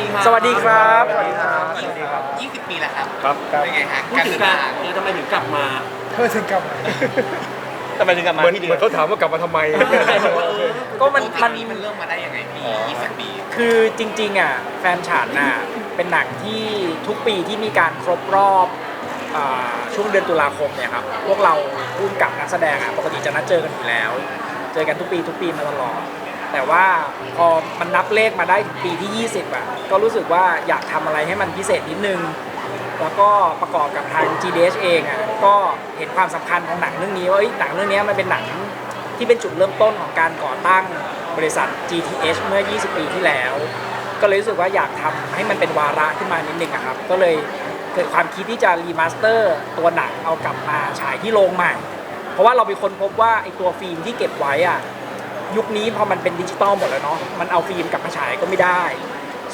ดีครับสวัสดีครับ สวัสดีครับสวัสดีครับ20ปีแล้วครับครับครับเป็นไงฮะพูดการถึเดิงนการทางเออทำไมถึงกลับมาเพื่อถึงกลับมาทำไมถึงกลับมาเหมือนที่เดิเหมือมนเขาถามว่ากลับมาทำไมก็มันโปรเจมักนต์นี้มันเริ่มมาได้ยังไงปี20ปี คือจริงๆอะแฟนฉันน่ะเป็นหนังที่ทุกปีที่มีการครบรอบอ่าช่วงเดือนตุลาคมเนี่ยครับพวกเราพูดกับนักแสดงอะปกติจะนัดเจอกันอยู่แล้ว เจอกันทุกปีทุกปีมาตลอด แต่ว่าพอมันนับเลขมาได้ถึงปีที่ 20อะก็รู้สึกว่าอยากทำอะไรให้มันพิเศษนิดนึง แล้วก็ประกอบกับทาง GDH เองอะก็เห็นความสำคัญของหนังเรื่องนี้ว่าเอ้ยหนังเรื่องนี้มันเป็นหนังที่เป็นจุดเริ่มต้นของการก่อตั้งบริษัท GTH เมื่อ 20 ปีที่แล้ว ก็เลยรู้สึกว่าอยากทำให้มันเป็นวาระขึ้นมานิดนึงครับ ก็เลยเกิดความคิดที่จะรีมาสเตอร์ตัวหนังเอากลับมาฉายที่โรงใหม่ เพราะว่าเราไปค้นพบว่าไอตัวฟิล์มที่เก็บไว้อะ ยุคนี้พอมันเป็นดิจิตอลหมดแล้วเนาะมันเอาฟิล์มกลับมาฉายก็ไม่ได้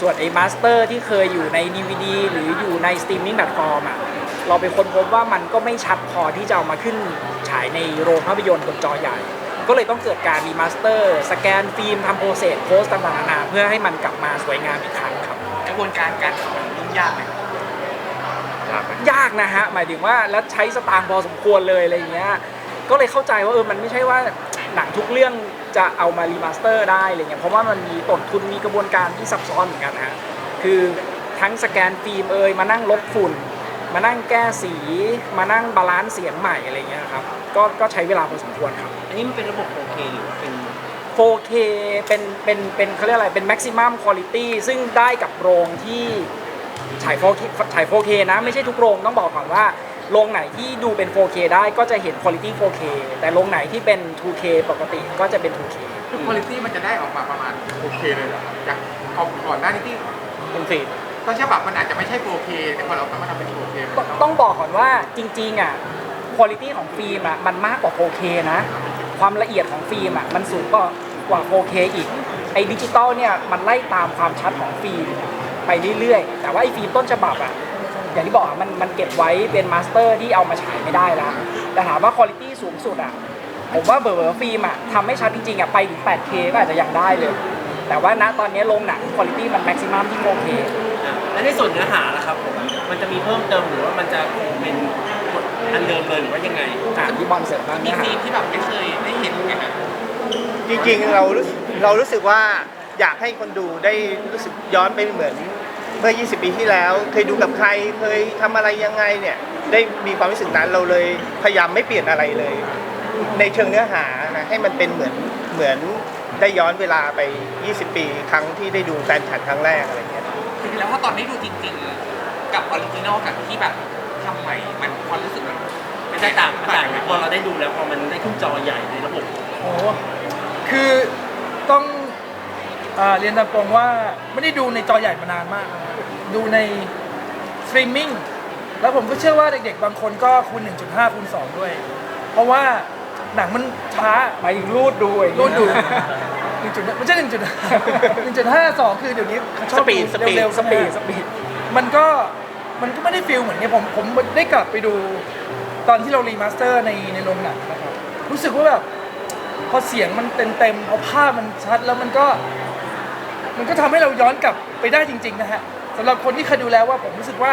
ส่วนไอ้มาสเตอร์ที่เคยอยู่ใน DVD หรืออยู่ในสตรีมมิ่งแพลตฟอร์มอะเราไปค้นพบว่ามันก็ไม่ชัดพอที่จะเอามาขึ้นฉายในโรงภาพยนตร์บนจอใหญ่ ก็เลยต้องเกิดการรีมาสเตอร์ สแกนฟิล์มทำโปรเซสโพสต่างๆนานาเพื่อให้มันกลับมาสวยงามอีกครั้งครับกระบวนการการทำมันยุ่งยากไหมยากนะฮะหมายถึงว่าแล้วใช้สตางค์พอสมควรเลยอะไรอย่างเงี้ยก็เลยเข้าใจว่าเออมันไม่ใช่ว่า หนังทุกเรื่องจะเอามารีมาสเตอร์ได้อะไรเงี้ยเพราะว่ามันมีต้นทุนมีกระบวนการที่ซับซ้อนเหมือนกันฮะคือทั้งสแกนฟิล์มเอยมานั่งลบฝุ่น มานั่งแก้สี มานั่งบาลานซ์เสียงใหม่อะไรเงี้ยครับก็ก็ใช้เวลาพอสมควรครับ อันนี้มันเป็นระบบ 4K หรือว่าเป็น 4K เป็นเป็นเป็นเขาเรียกอะไรเป็น maximum quality ซึ่งได้กับโรงที่ฉาย 4K ฉาย 4K นะไม่ใช่ทุกโรงต้องบอกก่อนว่า โรงไหนที่ดูเป็น 4K ได้ก็จะเห็น quality 4K แต่โรงไหนที่เป็น 2K ปกติก็จะเป็น 2K คือคุณภาพมันจะได้ออกมาประมาณโอเคเลยเหรอครับจากก่อนหน้านี้ที่เป็นฟิล์มต้นฉบับมันอาจจะไม่ใช่ 4K แต่พอเรามาทำเป็น 4K มันต้องบอกก่อนว่าจริงๆอะ quality ของฟิล์มอะมันมากกว่า 4K นะ ความละเอียดของฟิล์มอะมันสูงกว่ากว่า 4K อีก ไอ้ดิจิตอลเนี่ยมันไล่ตามความชัดของฟิล์มไปเรื่อยๆ แต่ว่าไอ้ฟิล์มต้นฉบับอะ อย่างที่บอกอะมันมันเก็บไว้เป็นมาสเตอร์ที่เอามาฉายไม่ได้แล้วแต่ถามว่าคุณภาพสูงสุดอะผมว่าเบอร์เบอร์ฟิล์มอะทำให้ชัดจริงๆอะไปถึง 8K ก็อาจจะยังได้เลย แต่ว่าณตอนนี้โรงหนังคุณภาพมันแม็กซิมัมที่ 4K อะและในส่วนเนื้อหาล่ะครับผมมันจะมีเพิ่มเติมหรือว่ามันจะคงเป็นกฎอันเดิมเลยหรือว่ายังไงอะที่บอลเสริมบ้างมีเนี่ยซีนที่แบบไม่เคยได้เห็นไงฮะจริงๆเรารู้สึกเรารู้สึกว่าอยากให้คนดูได้รู้สึกย้อนไปเหมือนเมื่อ 20 ปีที่แล้ว เคยดูกับใครเคยทำอะไรยังไงเนี่ยได้มีความรู้สึกนั้นเราเลยพยายามไม่เปลี่ยนอะไรเลย ในเชิงเนื้อหานะให้มันเป็นเหมือนเหมือนได้ย้อนเวลาไป 20 ปีครั้งที่ได้ดูแฟนฉันครั้งแรกอะไรเงี้ยจริงๆแล้วถ้าตอนนี้ดูจริงๆ กับออริจินอลกับที่แบบทำใหม่มันความรู้สึกมันมันแตกต่างมันต่างไหมพอเราได้ดูแล้วพอมันได้ขึ้นจอใหญ่ในระบบ โอ้โหคือต้องเอ่อเรียนตามตรงว่าไม่ได้ดูในจอใหญ่มานานมากนะครับดูในสตรีมมิ่งแล้วผมก็เชื่อว่าเด็กๆ บางคนก็คูณ1.5คูณ2ด้วย เพราะว่าหนังมันช้าหมายถึงรูดดูอย่างรูเงี้ยดดู1.5ไม่ใช่1.5 1.5 2คือเดี๋ยวนี้เขาชสอบปีดสปีดเร็วๆสปีดใช่สไหมปีดมันก็มันก็ไม่ได้ฟิลเหมือนเนี้ยผมผมได้กลับไปดูตอนที่เรารีมาสเตอร์ในในโรงหนังนะครับรู้สึกว่าแบบพอเสียงมันเต็มเต็มๆพอภาพมันชัดแล้วมันก็ มันก็ทำให้เราย้อนกลับไปได้จริง ๆ นะฮะสำหรับคนที่เคยดูแล้วว่าผมรู้สึกว่า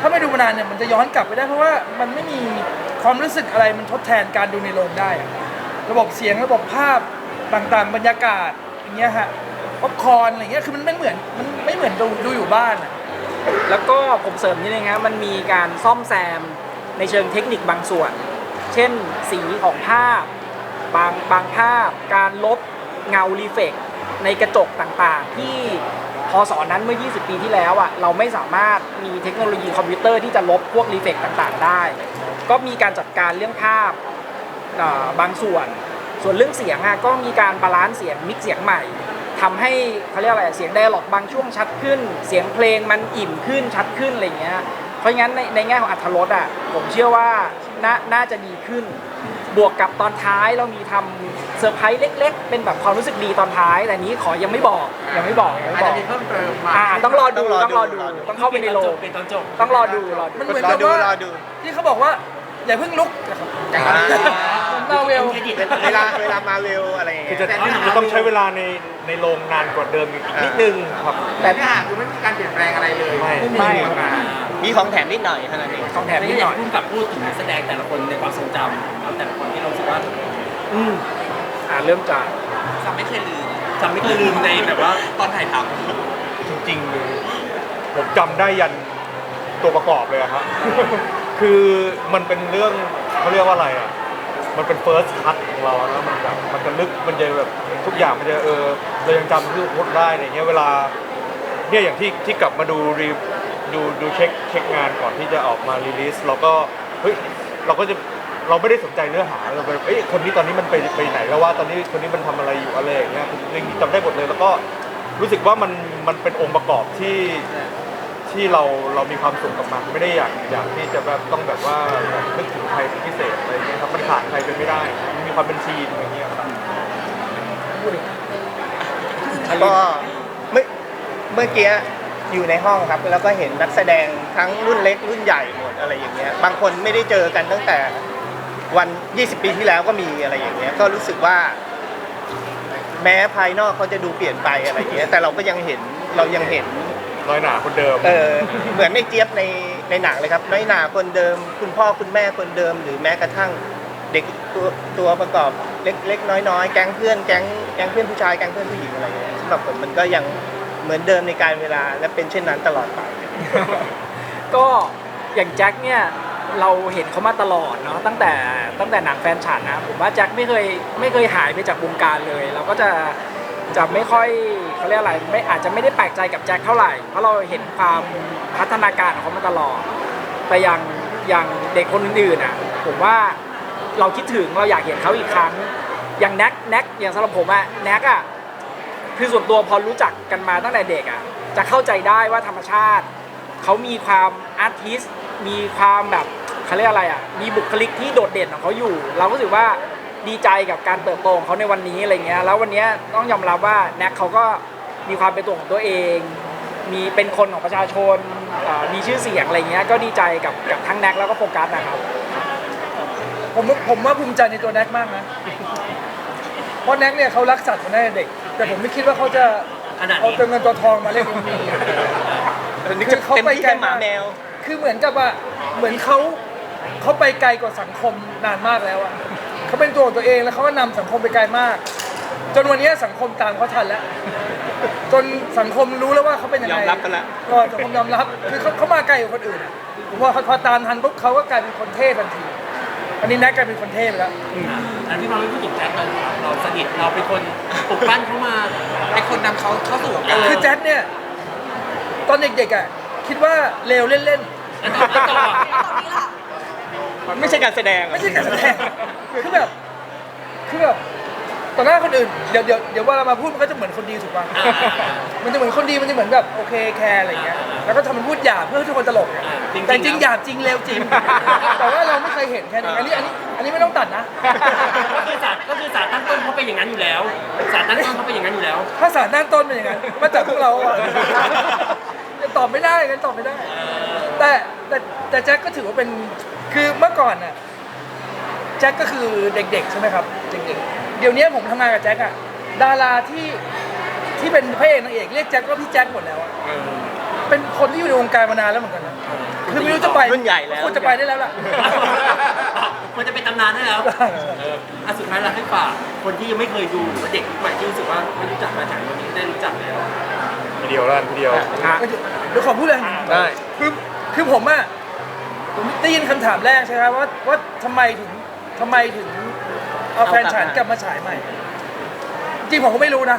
ถ้าไม่ดูมานานเนี่ยมันจะย้อนกลับไปได้เพราะว่ามันไม่มีความรู้สึกอะไรมันทดแทนการดูในโรงได้อะระบบเสียงระบบภาพต่างๆ บรรยากาศอย่างเงี้ยฮะป๊อปคอร์นอะไรเงี้ยคือมันไม่เหมือนมันไม่เหมือนดูดูอยู่บ้านอะ แล้วก็ผมเสริมนิดนึงครับมันมีการซ่อมแซมในเชิงเทคนิคบางส่วน เช่นสีของภาพ บางบางภาพ การลบเงารีเฟก ในกระจกต่างๆ ที่พอสอนนั้นเมื่อ 20 ปีที่แล้วอะเราไม่สามารถมีเทคโนโลยีคอมพิวเตอร์ที่จะลบพวกรีเฟกต่างๆ ได้ ก็มีการจัดการเรื่องภาพบางส่วน ส่วนเรื่องเสียงอะก็มีการบาลานซ์เสียงมิกเสียงใหม่ทำให้เขาเรียกอะไรเสียงไดอะล็อกบางช่วงชัดขึ้น เสียงเพลงมันอิ่มขึ้นชัดขึ้นอะไรอย่างเงี้ยเพราะงั้นในในแง่ของอัตรสอะผมเชื่อว่าน่าจะดีขึ้น บวกกับตอนท้ายเรามีทำเซอร์ไพรส์เล็ก ๆ เป็นแบบความรู้สึกดีตอนท้าย แต่นี้ขอยังไม่บอกยังไม่บอกยังไม่อาจบอจะกมีเพิ่มเติมมาอ่าต้องรอดูต้ต้อองงรรออดูดูต้องเข้าไปในโรงเป็นตอนจบต้องรอดูรอดู มันเหมือนรอกับดูว่ารอดูที่เขาบอกว่าอย่าเพิ่งลุกนะครับอย่างนั้นมันมาเวลเครดิตเวลาเวลามาเวลอะไรอย่างคือเงี้ยจะจะต้องใช้เวลาในในโรงนานกว่าเดิมอีกนิดนึงครับ แต่เนื้อหาคือไม่มีการเปลี่ยนแปลงอะไรเลยไม่ ไม่มามีของแถมนิดหน่อยเท่านั้นเองของแถมแต่นินี่ดอหยาน่อยกพูดกับพูดถึงนักแสดงแต่ละคนในความทรงจำ เอาแต่ละคนที่เรารู้สึกว่าอืมอ่าเริ่มจากจำไม่เคยลืมจำไม่เคยลืมในแบบว่าตอนถ่ายทจริงๆผมจำได้ยันตัวประกอบเลยอะครับ คือมันเป็นเรื่องเขาเรียกว่าอะไรอะมันเป็น first cut ของเราแล้วมันแบบมันจะลึกมันจะแบบทุกอย่างมันจะเออเรายังจำที่พูดได้อะไรเงี้ยเวลาเนี่ยอย่างที่ที่กลับมาดูรีดูดูเช็คเช็คงานก่อนที่จะออกมารีลิสเราก็เฮ้ยเราก็จะ เราไม่ได้สนใจเนื้อหาเราไปเอ้ยคนนี้ตอนนี้มันไปไปไหนแล้วว่าตอนนี้คนนี้มันทำอะไรอยู่อะไรอย่างเงี้ยคือจริงจำได้หมดเลย แล้วก็รู้สึกว่ามันมันเป็นองค์ประกอบที่ที่เราเรามีความสุขกับมันไม่ได้อยากอยากที่จะแบบต้องแบบว่าแบบนึกถึงใครเป็นพิเศษอะไรเงี้ยครับมันขาดใครไปไม่ได้มันมีความเป็นทีมอย่างเงี้ยครับ ก็เมื่อเมื่อกี้อยู่ในห้องครับ แล้วก็เห็นนักแสดงทั้งรุ่นเล็กรุ่นใหญ่หมดอะไรอย่างเงี้ยบางคนไม่ได้เจอกันตั้งแต่ วัน 20 ปีที่แล้วก็มีอะไรอย่างเงี้ยก็รู้สึกว่า แม้ภายนอกเขาจะดูเปลี่ยนไปอะไรอย่างเงี้ยแต่เราก็ยังเห็นเรายังเห็นน้อยหนาคนเดิม เออเหมือนในเจี๊ยบในในหนังเลยครับน้อยหนาคนเดิม คุณพ่อคุณแม่คนเดิม หรือแม้กระทั่งเด็กตัวตัวประกอบเล็กเล็กน้อยน้อยแก๊งเพื่อนแก๊งแก๊งเพื่อนผู้ชายแก๊งเพื่อนผู้หญิงอะไรอย่างเงี้ยสำหรับผมมันก็ยังเหมือนเดิมในการเวลาและเป็นเช่นนั้นตลอดไป ก็อย่างแจ็คเนี่ย เราเห็นเขามาตลอดเนาะตั้งแต่ตั้งแต่หนังแฟนฉันนะผมว่าแจ็คไม่เคยไม่เคยหายไปจากวงการเลย เราก็จะจะไม่ค่อยเขาเรียกอะไรไม่อาจจะไม่ได้แปลกใจกับแจ็คเท่าไหร่ เพราะเราเห็นความพัฒนาการของเขามาตลอด แต่อย่างอย่างเด็กคนอื่นๆอะผมว่าเราคิดถึงเราอยากเห็นเขาอีกครั้ง อย่างแน็กแน็กอย่างสำหรับผมอะแน็กอะคือส่วนตัวพอรู้จักกันมาตั้งแต่เด็กอะจะเข้าใจได้ว่าธรรมชาติเขามีความอาร์ติสมีความแบบ เขาเรียกอะไรอะมีบุคลิกที่โดดเด่นของเขาอยู่ เราก็รู้สึกว่าดีใจกับการเติบโตของเขาในวันนี้อะไรเงี้ยแล้ววันเนี้ยต้องยอมรับว่าแน็กเขาก็มีความเป็นตัวของตัวเอง มีเป็นคนของประชาชนเอ่อมีชื่อเสียงอะไรเงี้ยก็ดีใจกับกับทั้งแน็กแล้วก็โฟกัสนะครับ ผมผมว่าภูมิใจในตัวแน็กมากนะ เพราะแน็กเนี่ยเขารักสัตว์มาตั้งแต่เด็ก แต่ผมไม่คิดว่าเขาจะขนาดนี้ เอาตัวเงินตัวทองมาเล่นมีนี่คือเขาไปไกลแค่หมามากแมวคือเหมือนกับว่าเหมือนเขา เขาไปไกลกว่าสังคมนานมากแล้วอะเขาเป็นตัวของตัวเองแล้วเขาก็นำสังคมไปไกลมาก จนวันนี้สังคมตามเขาทันแล้ว จนสังคมรู้แล้วว่าเขาเป็นยังไงยอมรับกันแล้วก็สังคมยอมรับคือเขาเขามาไกลกว่าคนอื่นอะผมว่าพอตามทันปุ๊บเขาก็กลายเป็นคนเท่ทันทีอันนี้แน็กกลายเป็นคนเท่ไปแล้ว อันที่เราไม่พูดถึงแจ็คเลยครับเราสนิทเราเป็นคนปลุกปั้นเขามาำไอคนนำเขาเข้าสู่วงการคือแจ็คเนี่ย ตอนเด็กๆอะคิดว่าเลวเล่นแล้วต่อแล้วต่อ ไม่ใช่การแสดงๆไม่ใช่การแสดงคือแบบคือแบบต่อหน้าคนอื่นเดี๋ยวเดี๋ยวเดี๋ยวเวลามาพูดมันก็จะเหมือนคนดีถูกป่ะอ่ามันจะเหมือนคนดีมันจะเหมือนแบบโอเคแคร์อะไรอย่างเงี้ยแล้วก็ทำมันพูดหยาบเพื่อให้ทุกคนตลกอะแต่จริงหยาบจริงเลวจริง แต่ว่าเราไม่เคยเห็นแค่นี้อันนี้อันนี้อันนี้ไม่ต้องตัดนะ ก็คือสารก็คือสารตั้งต้นเขาเป็นอย่างนั้นอยู่แล้วสารตั้งต้นเขาเป็นอย่างนั้นอยู่แล้ว ถ้าสารด้านต้นเป็นอย่างนั้นมาจากพวกเราอะจะตอบไม่ได้กันตอบไม่ได้ แต่แต่แต่แจ็คก็ถือว่าเป็น คือเมื่อก่อนน่ะแจ็คก็คือเด็กๆใช่ไหมครับเด็กๆเดี๋ยวนี้ผมทำงานกับแจ็คอะดาราที่ที่เป็นพระเอกนางเอกเรียกแจ็คว่าพี่แจ็คหมดแล้วอะเป็นคนที่อยู่ในวงการมานานแล้วเหมือนกันนะคือไม่รู้จะไปรุ่นใหญ่แล้ว ควรจะไปได้แล้วล่ะ มันจะเป็นตำนานได้แล้วเอออะสุดท้ายเราให้ฝากคนที่ยังไม่เคยดูหรือว่าเด็กยุคใหม่ที่รู้สึกว่าไม่รู้จักมาจากวันนี้ได้รู้จักแล้ว ทีเดียวแล้วกันทีเดียวเดี๋ยวขอพูดเลยได้ คือคือผมอะ ผมได้ยินคำถามแรกใช่ไหมว่าว่าทำไมถึงทำไมถึงเอาแฟนฉันกลับมาฉายใหม่ จริงผมก็ไม่รู้นะ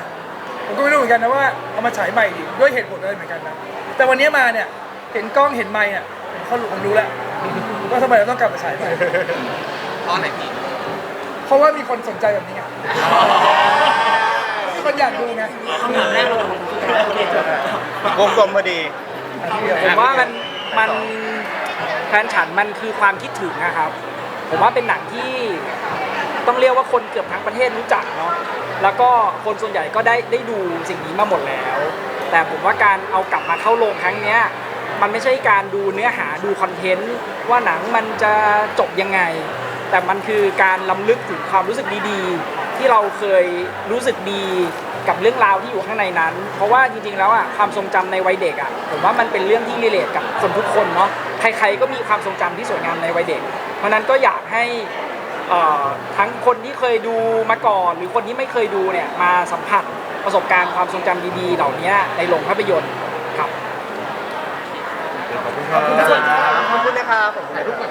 ผมก็ไม่รู้เหมือนกันนะว่าเอามาฉายใหม่ด้วยเหตุผลอะไรเหมือนกันนะแต่วันนี้มาเนี่ย เห็นกล้องเห็นไมค์อะเขารู้ผมรู้แล้วว่าทำไมเราต้องกลับมาฉายใหม่เพราะอะไรพี่เพราะว่ามีคนสนใจแบบนี้ไงมีคนอยากดูไงคำถามแรกเราเป็นสุดท้ายโอเคจบวงกลมพอดีอันนี้เดี๋ยวผมว่ามันมัน แฟนฉันมันคือความคิดถึงนะครับ ผมว่าเป็นหนังที่ต้องเรียกว่าคนเกือบทั้งประเทศรู้จักเนาะแล้วก็คนส่วนใหญ่ก็ได้ได้ดูสิ่งนี้มาหมดแล้ว แต่ผมว่าการเอากลับมาเข้าโรงครั้งเนี้ยมันไม่ใช่การดูเนื้อหาดูคอนเทนต์ว่าหนังมันจะจบยังไง แต่มันคือการล้ำลึกถึงความรู้สึกดีๆ ที่เราเคยรู้สึกดี กับเรื่องราวที่อยู่ข้างในนั้น เพราะว่าจริงๆแล้วอะความทรงจำในวัยเด็กอะผมว่ามันเป็นเรื่องที่รีเลทกับคนทุกคนเนาะใครๆก็มีความทรงจำที่สวยงามในวัยเด็ก เพราะนั้นก็อยากให้ทั้งคนที่เคยดูมาก่อน หรือคนที่ไม่เคยดูเนี่ยมาสัมผัสประสบการณ์ความทรงจำดีๆ เหล่านี้ในโรงภาพยนตร์ครับขอบคุณครับขอบคุณนะครับผมถ่ายรูปก่อน